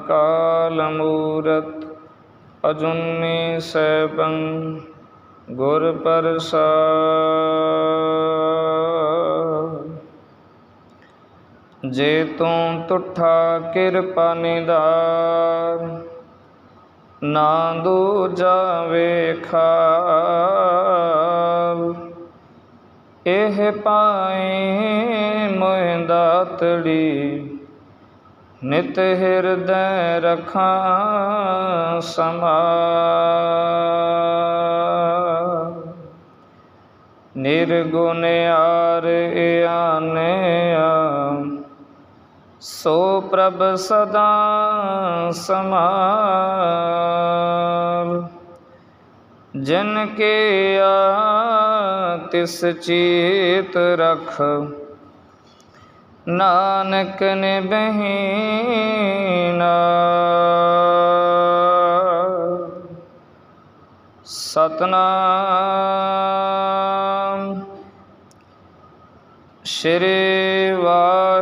ਅਕਾਲ ਮੂਰਤ ਅਜੁਨੀ ਸੈਭੰ ਗੁਰ ਪ੍ਰਸਾਦ। ਜੇ ਤੂੰ ਤੁਠਾ ਕਿਰਪਾ ਨਿਧਾਨ ਨਾ ਦੂਜਾ ਵੇਖਾਲ। ਇਹ ਪਾਏ ਮੋਹਿ ਦਾਤੜੀ ਨਿਤ ਹਿਰਦੈ ਰਖਾਂ ਸਮਾਲ ਨਿਰਗੁਣ ਆਰ ਆਨਿਆ ਸੋ ਪ੍ਰਭ ਸਦਾ ਸਮਾਲ। ਜਨ ਕੇ ਆ, ਤਿਸ ਚੀਤ ਰਖ। ਨਾਨਕ ਨੇ ਬਹੀਨਾ ਸਤਨਾਮ ਸ਼੍ਰੀ ਵਾਹਿਗੁਰੂ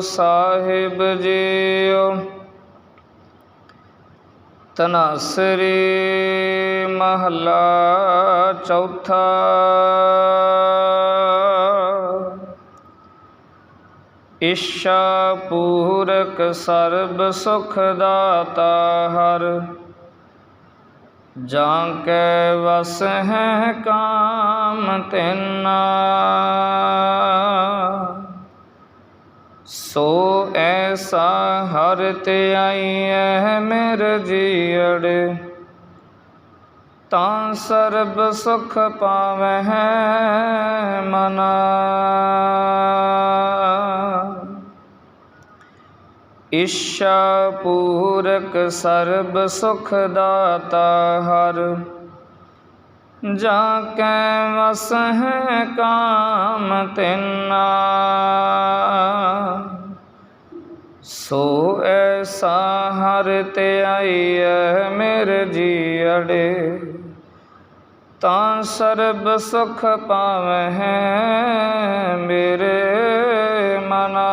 ਸਾਹਿਬ ਜੀਓ। ਤਨਾਸਰੀ ਮਹੱਲਾ ਚੌਥਾ ਇੱਛਾ ਪੂਰਕ ਸਰਬ ਸੁਖ ਦਾਤਾ ਹਰ, ਜਾਂ ਕੈ ਵਸ ਹੈ ਕਾਮ ਤਿਨਾ। ਸੋ ਐਸਾ ਹਰ ਤੇ ਆਈਐ ਮੇਰ ਜੀਅੜ ਤਾਂ ਸਰਬ ਸੁਖ ਪਾਵਹਿ ਮਨਾ। ਇਸ਼ਾ ਪੂਰਕ ਸਰਬ ਸੁਖ ਦਾਤਾ ਹਰ, ਜਾ ਕੈ ਵਸ ਹੈ ਕਾਮ ਤਿਨਾ। ਸੋ ਐਸਾ ਹਰ ਤੇ ਆਈਐ ਮੇਰੇ ਜੀਅੜੇ, ਤਾਂ ਸਰਬ ਸੁਖ ਪਾਵਹਿ ਮੇਰੇ ਮਨਾ।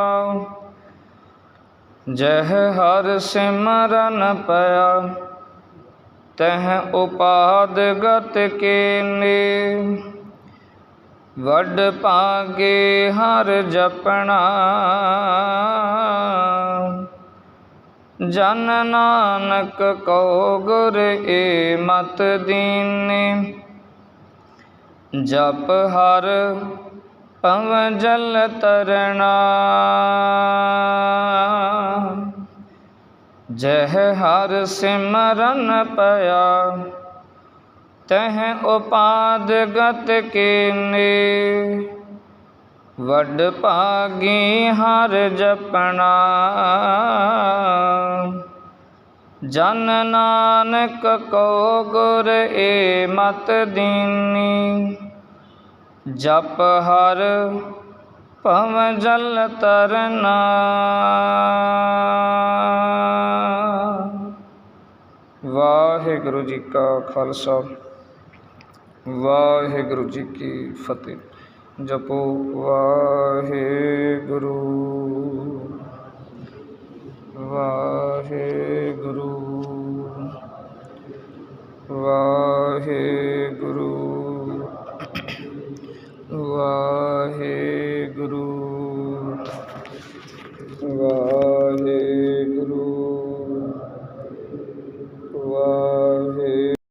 ਜਹ ਹਰ ਸਿਮਰਨ ਪਿਆ, ਤਹ ਉਪਾਦ ਗਤ ਕੇ ਨੇ ਵੱਡ ਭਾਗੇ ਹਰ ਜਪਣਾ, ਜਨ ਨਾਨਕ ਕੋ ਗੁਰ ਏ ਮਤ ਦੀਨੇ। ਜਪ ਹਰ ਪਵ ਜਲ ਤਰਣਾ। ਜਹ ਹਰ ਸਿਮਰਨ ਪਿਆ, ਤਹ ਉਪਾਦ ਗਤ ਕੀਨੇ। ਵੱਡ ਭਾਗੀ ਹਰ ਜਪਣਾ, ਜਨ ਨਾਨਕ ਕੋ ਗੁਰ ਏ ਮਤ ਦੀਨੀ। ਜਪ ਹਰ ਭਵ ਜਲ ਤਰਨਾ। ਵਾਹਿਗੁਰੂ ਜੀ ਕਾ ਖਾਲਸਾ ਵਾਹਿਗੁਰੂ ਜੀ ਕੀ ਫਤਿਹ। ਜਪੋ ਵਾਹਿਗੁਰੂ ਵਾਹਿਗੁਰੂ। ਵਾਹਿਗੁਰੂ